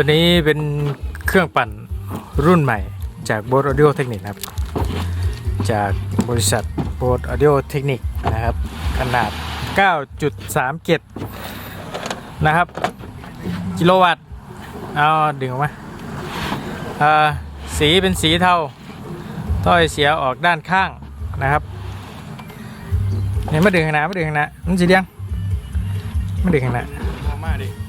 ตัวนี้เป็นเครื่องปั่นรุ่นใหม่จากโบ s อ Audio Technic นะครับ จากบริษัทโบ s Audio Technic นะครับ ขนาด 9.37 นะครับ กิโลวัตต์ เอาดึงออกมาเอ่อสีเป็นสีเทาต้อยเสียออกด้านข้างนะครับเห็นมาดึงขางหนามาดึงขางหนามันสีเดียงมาดึงขางหนามาดิ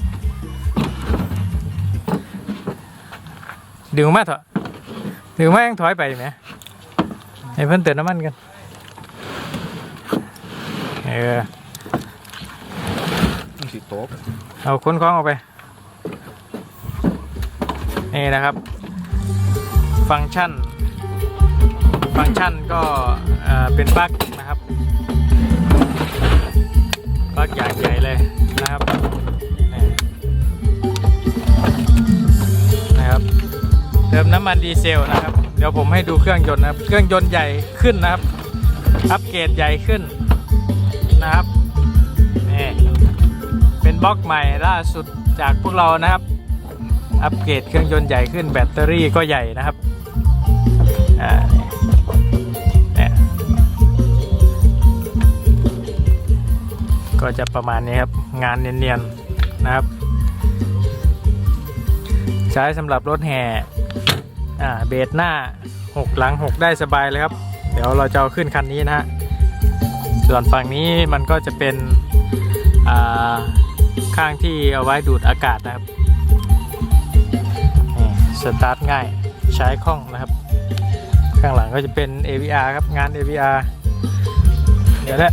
ดึงออกมาเถอะดึงออกมายังถอยไปไหมให้เพิ่อนเติมน้ำมันกันเออสิโต๊ะเอาค้นคล้องออกไป นี่นะครับ ฟังก์ชัน ฟังก์ชันก็เอ่อเป็นปลั๊กนะครับปลั๊กอย่างใหญ่เลยนะครับ เติมน้ำมันดีเซลนะครับ เดี๋ยวผมให้ดูเครื่องยนต์นะครับ เครื่องยนต์ใหญ่ขึ้นนะครับ อัปเกรดใหญ่ขึ้นนะครับนี่เป็นบล็อกใหม่ล่าสุดจากพวกเรานะครับ อัปเกรดเครื่องยนต์ใหญ่ขึ้นแบตเตอรี่ก็ใหญ่นะครับอ่าเนี่ยก็จะประมาณนี้ครับงานเนียนๆนะครับ ใช้สำหรับรถแห่ อ่าเบสหน้า 6 หลัง 6 ได้สบายเลยครับ เดี๋ยวเราจะเอาขึ้นคันนี้นะฮะส่วนฝั่งนี้มันก็จะเป็นอ่าข้างที่เอาไว้ดูดอากาศนะครับสตาร์ทง่ายใช้คล่องนะครับ ข้างหลังก็จะเป็น AVR ครับงาน AVR เดี๋ยวแหละ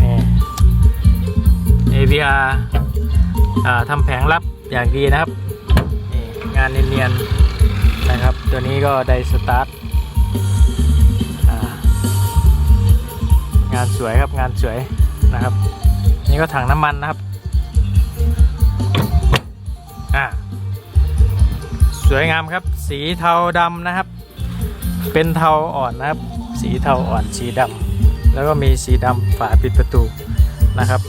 นี่ AVR ทำแผงรับอย่างดีนะครับนี่งานเนียนๆนะครับ ตัวนี้ก็ได้สตาร์ทงานสวยครับงานสวยนะครับ นี่ก็ถังน้ำมันนะครับอ่าสวยงามครับ สีเทาดำนะครับ เป็นเทาอ่อนนะครับ สีเทาอ่อนสีดำแล้วก็มีสีดำฝาปิดประตูนะครับ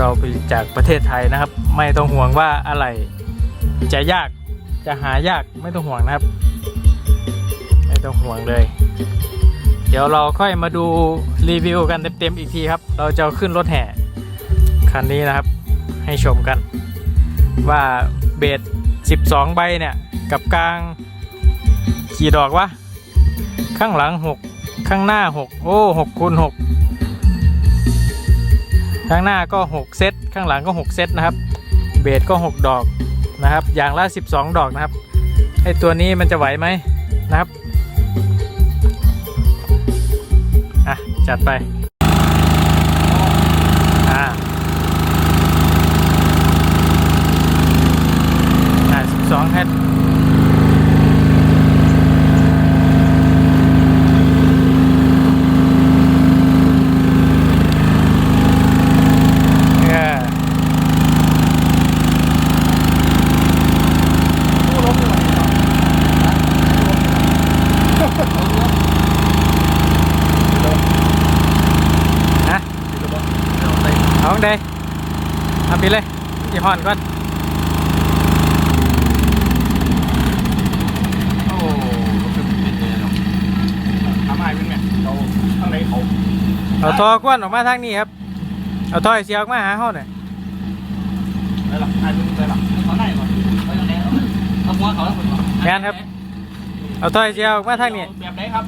เราผลิตจากประเทศไทยนะครับ ไม่ต้องห่วงว่าอะไรจะยากจะหายากไม่ต้องห่วงนะครับ ไม่ต้องห่วงเลย เดี๋ยวเราค่อยมาดูรีวิวกันเต็มๆอีกทีครับ เราจะขึ้นรถแห่คันนี้นะครับ ให้ชมกัน ว่าเบส12 ใบเนี่ย กับกลางกี่ดอกวะ ข้างหลัง 6 ข้างหน้า 6 โอ้6คูณ6 ข้างหน้าก็ 6 เซต ข้างหลังก็ 6 เซตนะครับ เบสก็ 6 ดอกนะครับ อย่างละ 12 ดอกนะครับ ไอตัวนี้มันจะไหวไหมนะครับ อะ จัดไป อ่าอ่าสิบสองเฮดเออฮะ เอาเดย เอาไปเลยยี่ห้อนก่อนโอ้รู้สึกผิดเลยเนาะทำไมเป็นไงเราข้างในเขาเอาทอกวนออกมาทางนี้ครับ เอาทอยเสียออกมาหาเขาหน่อยได้หรอไอ้เป็นได้หรอเขาไหนก่อนเขาอย่างไหนเอาเอาหัวเขาแล้วคนก่อนงานครับ เอาทอยเสียออกมาทางนี้แบบไหนครับ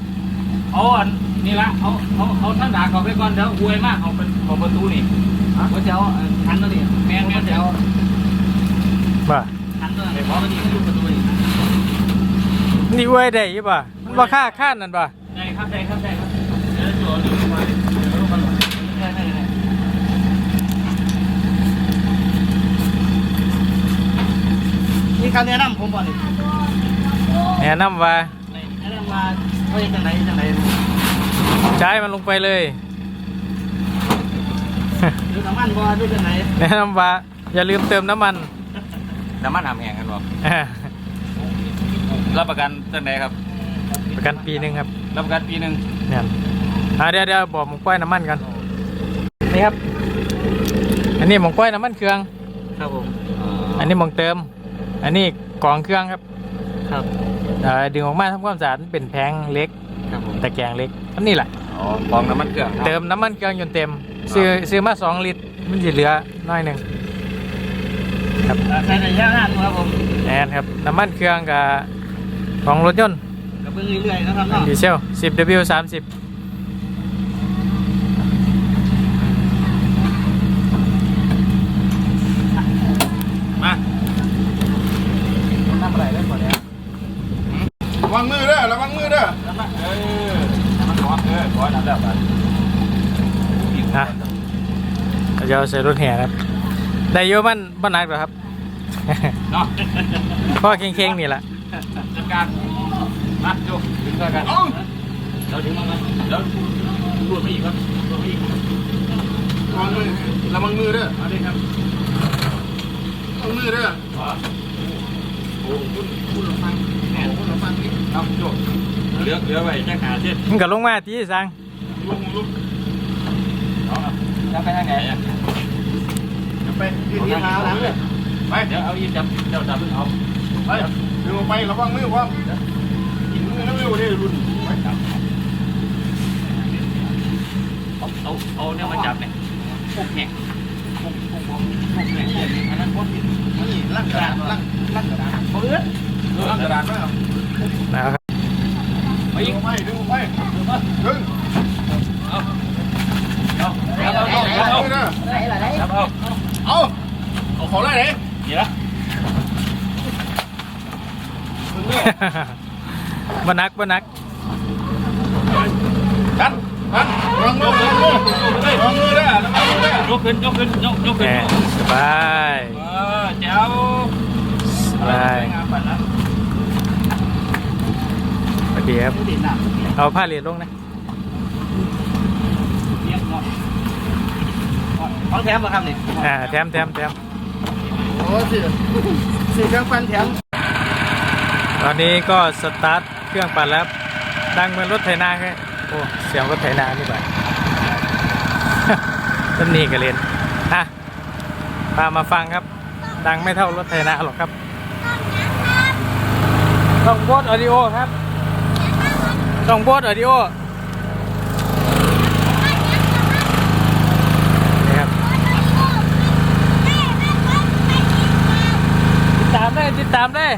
เอาอัน นี่ละเขาเขาเขาท่านด่าเขาไปก่อนเดี๋ยวอวยมากเขาเป็นเขาประตูนี่เขาจะเอาทันตัวนี้แม่นแม่นจะเอาบ่าทันตัวนี้เพราะตัวนี้เขาอยู่ประตูนี่นี่อวยได้ยี่บ่ามันบ่ค่าข้านนั่นบ่าได้ครับได้ครับได้ครับเดี๋ยวตัวนี้มาเดี๋ยวมาได้ได้ได้มีการแนะนำผมบ่นี่แนะนำว่าแนะนำว่าเขาจะจังไหนจังไหน ใช้มันลงไปเลยหรือน้ำมันบ่ด้วยจังไหนแนะนำว่าอย่าลืมเติมน้ำมัน น้ำมันทำแห้งกันบ่อ่ารับประกันจังไดครับ ประกันปีหนึ่งครับ รับประกันปีหนึ่งเนี่ยอ่าเดี๋ยวเดี๋ยวบอกหมุกป้อยน้ำมันกันนี่ครับ อันนี้หมองก้อยน้ำมันเครื่อง ครับผม อันนี้หมองเติม อันนี้กรองเครื่องครับ ครับเอ่อดึงออกมาทำความสะอาดเป็นแผงเล็กครับผม ตะแกรงเล็กอันนี้แหละอ๋อกองน้ำมันเครื่องครับเติมน้ำมันเครื่องจนเต็ม ซื้อซื้อมาสองลิตรมันจะเหลือน้อยหนึ่งอ่าใช้ระยะนานครับผมแอนครับน้ำมันเครื่องกับของรถยนต์กับเพิ่งเรื่อยๆนะครับเนาะดีเซล 10W 30 มา ทำอะไรได้ก่อนเนี่ย ระวังมือเด้อระวังมือเด้อ น้ำมันเออน้ำมันร้อนเออร้อนน้ำแบบนั้น ฮะ เราจะเอาใส่รถแห่ครับได้เยอะมันบ้านนักหรอครับเนาะพ่อเข่งๆนี่แหละจัดการมาโจถึงกันเอ้าเราถึงมาเดี๋ยวรวดไปอีกครับรวดไปอีกระวังมือระวังมือเด้อเอาเลยครับระวังมือเด้อขอโอ้คุณคุณฟังแหนคุณฟังนี่เอาโจเหลือเหลือไว้จะหาเส้นมันก็ลงมาที่สั่งลุกลุกเอาจะไปทางไหนอะ จะไปที่ที่หาหลังเลยไปเดี๋ยวเอาอีจับเจ้าจับเอาไปดึงออกไประวังมือว่ากินมือน้ำเร็วดิรุ่นไปจับเอาเอาเอาเนี่ยมาจับเนี่ยพวกแหกพวกพวกพวกพวกแหกอันนั้นพวกนี่ล่างกระดาษล่างล่างกระดาษเปิดล่างกระดาษไหมครับนะครับไปดึอีงกออกไปดึงออกไปเดี๋ยวมาดึงเอาเอาเอาเอาเอาเอา ของอะไรเนี่ยนี่ละบ้านนักบ้านนักกันกันระวังมือระวังมือระวังมือเด้อระวังมือเด้อยกขึ้นยกขึ้นยกยกแหขึ้นมสบายเออเจ้าสบายงามปัดละพอดีครับดินหนักเอาผ้าเหรียญลงนะเลี้ยงเนาะของแถมมาครับนี่อ่าแถมแถมแถม โอ้สิสี่เครื่องปั้นแถมตอนนี้ก็สตาร์ทเครื่องปั่นแล้วดังเหมือนรถไถนาแค่โอ้เสียงรถไถนานี่ไปต้นนี้ก็เล่นอะพามาฟังครับ ดังไม่เท่ารถไถนาหรอกครับต้องโบสออดิโอครับต้องโบสออดิโอ ตามได้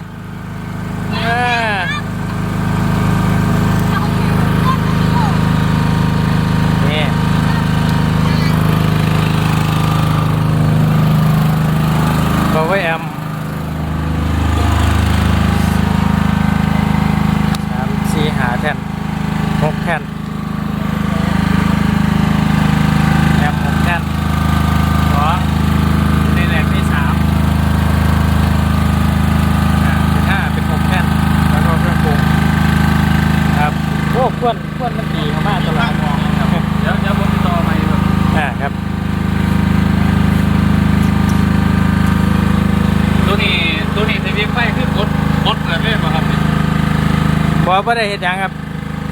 ว่าได้เห็นยังครับ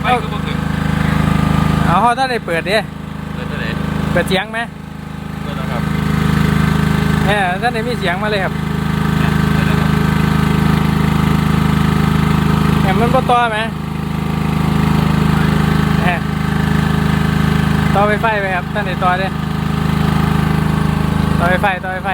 ไฟคือบ่ถึงเอาเขาถ้าได้เปิดดิเกิดตัวไหนเปิดเสียงไหมเกิดนะครับเออถ้าได้มีเสียงมาเลยครับเห็นมันก็ต่อไหมเอ้ยต่อไฟไฟไปครับท่านไหนต่อเด้ต่อไฟไฟต่อไฟไฟ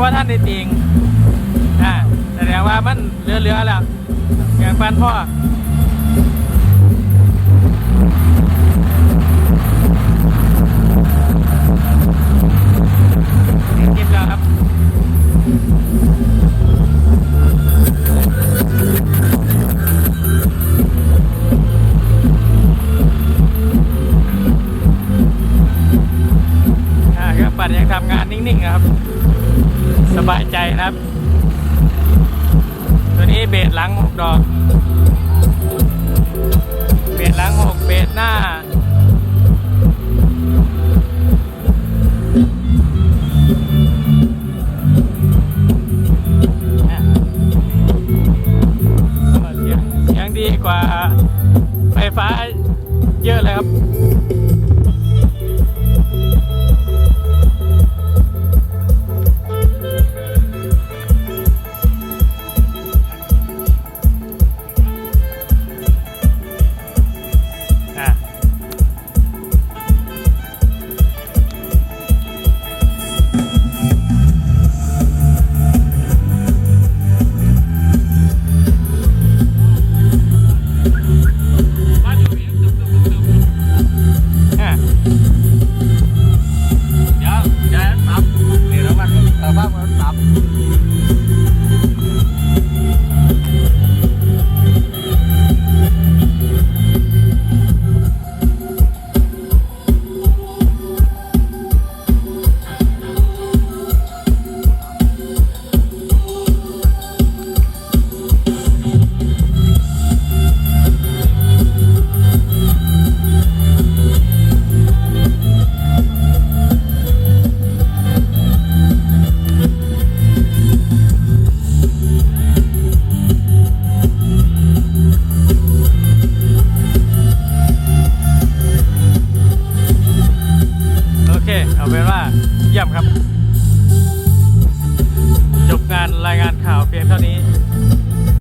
พราะท่านได้ติงอ่าแสดงว่ามันเหลือๆแล้วอย่างปันพ่อเก็บแล้วครับ กว่าไฟฟ้าเยอะเลยครับ